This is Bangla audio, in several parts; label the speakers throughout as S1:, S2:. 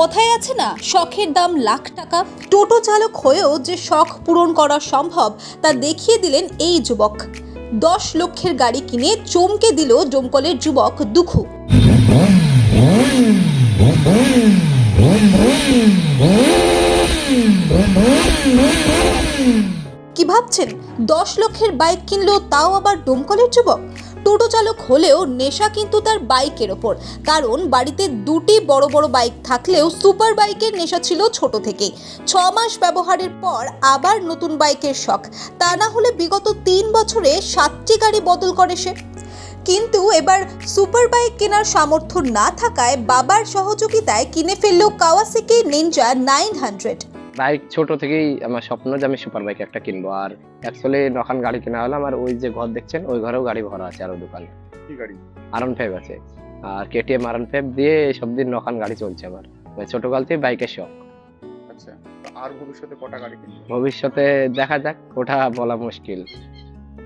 S1: কথায় আছে না? শখের দাম লাখ টাকা। টোটো চালক হয়েও যে শখ পূরণ করা সম্ভব, তা দেখিয়ে দিলেন এই যুবক। দশ লক্ষের গাড়ি কিনে চমকে দিল ডোমকলের যুবক দুখু। কি ভাবছেন? দশ লক্ষের বাইক কিনলো তাও আবার ডোমকলের যুবক? টোটো চালক হলেও নেশা কিন্তু তার বাইকের ওপর। কারণ বাড়িতে দুটি বড় বড় বাইক থাকলেও সুপার বাইকের নেশা ছিল ছোট থেকেই। ছ মাস ব্যবহারের পর আবার নতুন বাইকের শখ। তা না হলে বিগত তিন বছরে সাতটি গাড়ি বদল করে সে। কিন্তু এবার সুপার বাইক কেনার সামর্থ্য না থাকায় বাবার সহযোগিতায় কিনে ফেলল Kawasaki Ninja nine hundred.
S2: Bike ছোট থেকেই আমার স্বপ্ন যে আমি সুপার বাইক একটা কিনবো। আর অ্যাকচুয়ালি নখান গাড়ি কেনা হলো আমার ওই যে ঘর দেখছেন ওই ঘরেও গাড়ি ভরা আছে আরও দোকানে
S3: কি গাড়ি?
S2: আরন ফাইভ আছে। আর কেটিএম আরন ফাইভ দিয়ে সব দিন নখান গাড়ি চলছে আমার। মানে ছোটকাল থেকে বাইকের শখ।
S3: আচ্ছা আর ভবিষ্যতে কটা গাড়ি কিনবে?
S2: ভবিষ্যতে দেখা যাক ওটা বলা মুশকিল।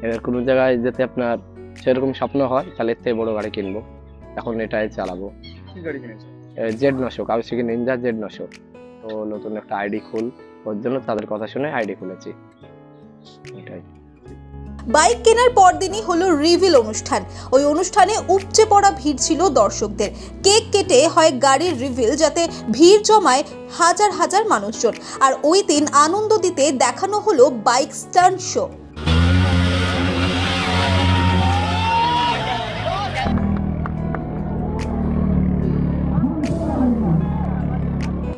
S2: এবার কোনো জায়গায় যেতে আপনার সেরকম স্বপ্ন হয় তাহলে এর থেকে বড় গাড়ি কিনবো। এখন এটাই চালাবো।
S3: কি গাড়ি কিনেছে
S2: জেড নশো কাউসিকি নিনজা জেড নশো। তো নতুন একটা আইডি খুল, ওর জন্য তাদের কথা শুনে আইডি খুলেছি।
S1: বাইক কেনার পরদিনই হলো রিভিল অনুষ্ঠান। ওই অনুষ্ঠানে উপচে পড়া ভিড় ছিল দর্শকদের। কেক কেটে হয় গাড়ির রিভিল যাতে ভিড় জমায় হাজার হাজার মানুষজন। আর ওই দিন আনন্দ দিতে দেখানো হলো বাইক স্টান্ট শো।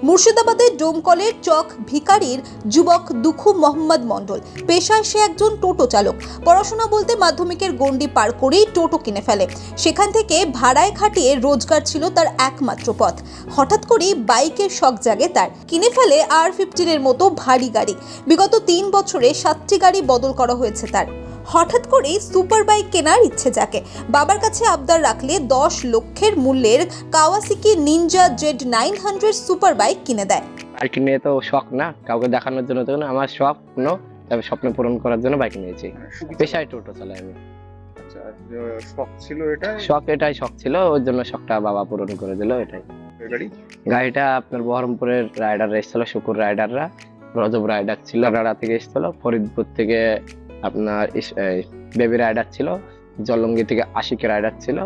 S1: মুর্শিদাবাদের ডোমকলের চক ভিকারির যুবক দুখু মোহাম্মদ মণ্ডল। পেশায় সে একজন টোটো চালক। পড়াশোনা বলতে মাধ্যমিকের গণ্ডি পার করেই টোটো কিনে ফেলে। সেখান থেকে ভাড়ায় খাটিয়ে রোজগার ছিল তার একমাত্র পথ। হঠাৎ করেই বাইকের শখ জাগে তার। কিনে ফেলে আর ফিফটিনের মতো ভারী গাড়ি। বিগত তিন বছরে সাতটি গাড়ি বদল করা হয়েছে তার। হঠাৎ করেই সুপার বাইক কেনার ইচ্ছে জাগে। বাবার কাছে আবদার রাখলে দশ লক্ষের মূল্যের Kawasaki Ninja Z nine hundred super bike কিনে দেয়।
S2: বাইক নিয়ে তো শখ না কাউকে দেখানোর জন্য তো না আমার স্বপ্ন তবে স্বপ্ন পূরণ করার জন্য বাইক নিয়েছি।
S3: মানে
S2: পেশায় টোটো চালাই আমি।
S3: আচ্ছা শখ ছিল এটা
S2: শখ এটাই শখ ছিল ওর জন্য শখটা বাবা পূরণ করে দিল এটাই। গাড়িটা আপনার বহরমপুরের রাইডার এসেছিল শুকুর রাইডাররা রজব রাইডার ছিল রাড়া থেকে এসেছিল ফরিদপুর থেকে আপনার বেবি রাইডার ছিল, জলঙ্গি থেকে আশিক রাইডার ছিল,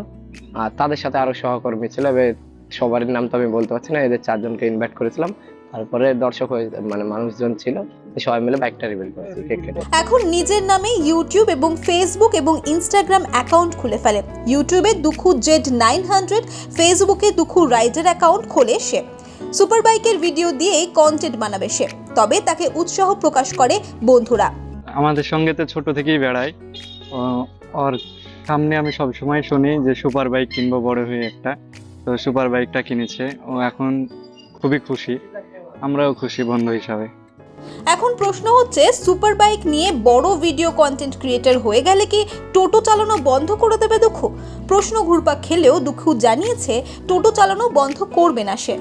S2: আর তাদের সাথে আরও সহকর্মী ছিল সবার নাম তো আমি বলতে পারছি না, এদের চারজনকে ইনভাইট করেছিলাম, তারপরে দর্শক হয়ে মানে মানুষজন ছিল, সবাই মিলে বাইকটা রিভিল করেছি
S1: এখন নিজের নামে ইউটিউব এবং ফেসবুক এবং ইনস্টাগ্রাম অ্যাকাউন্ট খুলে ফেলে। ইউটিউবে দুখু জেড নাইন হান্ড্রেড ফেসবুকে দুখু রাইডার অ্যাকাউন্ট খোলে সে। সুপার বাইকের ভিডিও দিয়েই কন্টেন্ট বানাবে সে। তবে তাকে উৎসাহ প্রকাশ করে বন্ধুরা।
S4: আমাদের সঙ্গে তো ছোট থেকেই বেড়ায়। ওর সামনে আমি সব সময় শুনি যে সুপার বাইক কিনবো বড় হয়ে একটা। তো সুপার বাইকটা কিনেছে। ও এখন খুবই খুশি। আমরাও খুশি বন্ধু হিসাবে।
S1: এখন প্রশ্ন হচ্ছে, সুপার বাইক নিয়ে বড় ভিডিও কন্টেন্ট ক্রিয়েটর হয়ে গেলে কি টোটো চালানো বন্ধ করে দেবে দুঃখ? প্রশ্ন ঘুরপাক খেলেও দুঃখ জানিয়েছে, টোটো চালানো বন্ধ করবে না সে।